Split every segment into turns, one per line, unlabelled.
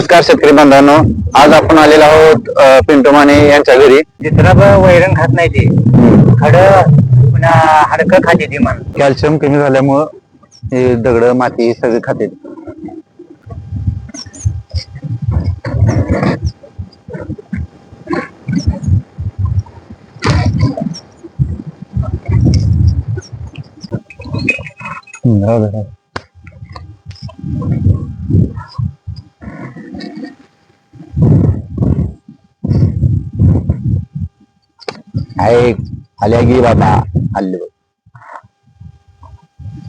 नमस्कार शेतकरी बांधवांनो. आज आपण आलेलो आहोत पिंटू माने यांच्या घरी.
चित्राब वैरण खात नाही ते. खड पुन्हा हाडकं खाते ती मन
कॅल्शियम कमी झाल्यामुळं हे दगड माती सगळे खाते. हम्म, राहू दे, राहू दे. हाय आल्या गी बाबा. हल्लो बघ.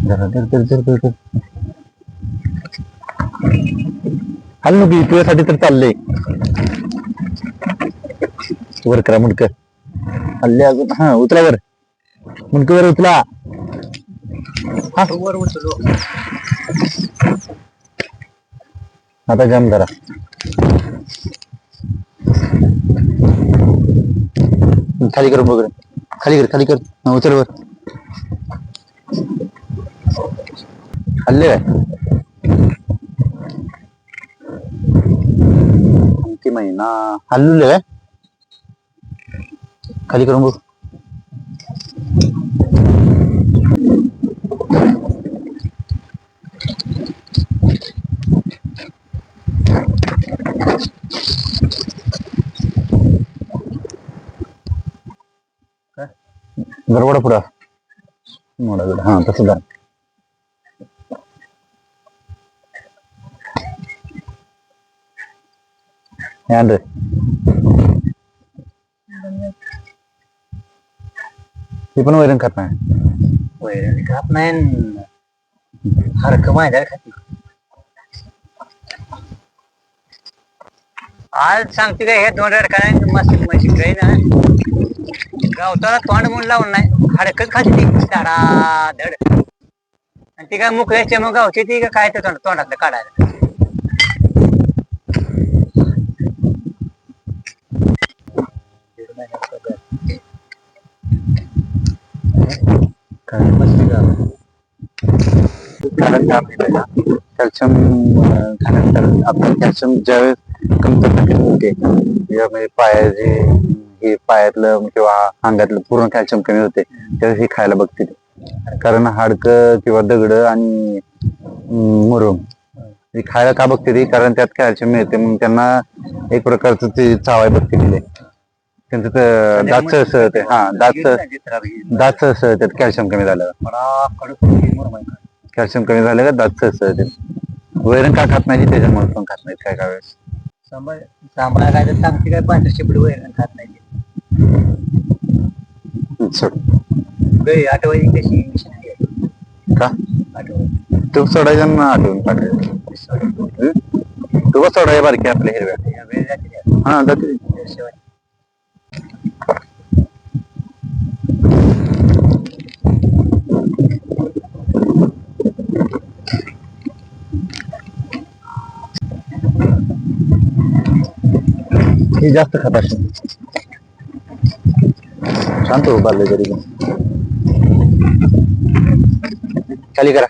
जरा धर तुझ्यासाठी तर चाललंय वर करा मुंडक. हल्ले अजून हा उतरा वर. मुंडक वर उतला हा.
वर उचलो
आता जाम करा खाली कर बघ खाली कर खाली कर. उचल वर. हल्ले काय महिना? हल्लुले काय खाली करून बघ. गरवडा पुढं मोडा गड हा तसं धर हे आण रे. हे पण वैरण खात नाही
वैरण खात नाही हाडकं माझ्या खाते आज सांगते का हे दोन काय मस्त म्हशी काही ना गावताला तोंड म्हणून लावून नाही हडकत खाते ती धाडा धड आणि ती काय मुकल्याच्या मग गावची ती काय ते तोंड तोंडातलं काढायला.
काय मस्ती का कारण काय कॅल्शियम खाण्यानंतर आपण कॅल्शियम ज्यावेळेस कमतरता कमी होते त्यामध्ये पायाचे हे पायातलं किंवा अंगातलं पूर्ण कॅल्शियम कमी होते त्यावेळेस हे खायला बघते. कारण हाडकं किंवा दगड आणि मुरुम हे खायला का बघते ती? कारण त्यात कॅल्शियम मिळते. मग त्यांना एक प्रकारचं ते चावाय बघते दिले त्यांचं ते दात सहज ते हा दात दात सहज त्यात कॅल्शियम कमी झालं. कॅल्शियम कमी झालं का? दात सहज ते वैरण का खात नाही त्याच्यामुळे पण खात नाहीत काय काय वेळेस.
सांभाळ सांभाळा काय तर सांगते काय पांढरे शिपडी वैरण खात नाही
सोड.
गई आठवणी कशी
का?
आठवणी.
तू सोडायचं ना आठवून पाठवायचं तू बस सोडाय बारकी आपल्या हिरव्या.
वेळ जाते.
हा जाते. हे जास्त खात शांत हो बाल्ले तरी. खाली करा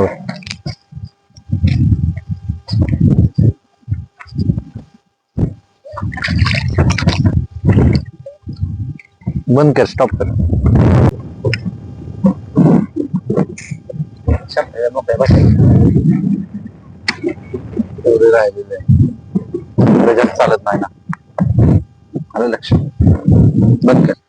वर. बंद कर स्टॉप कर आहे. एवढं चालत नाही ना. आलं लक्ष. बंद कर.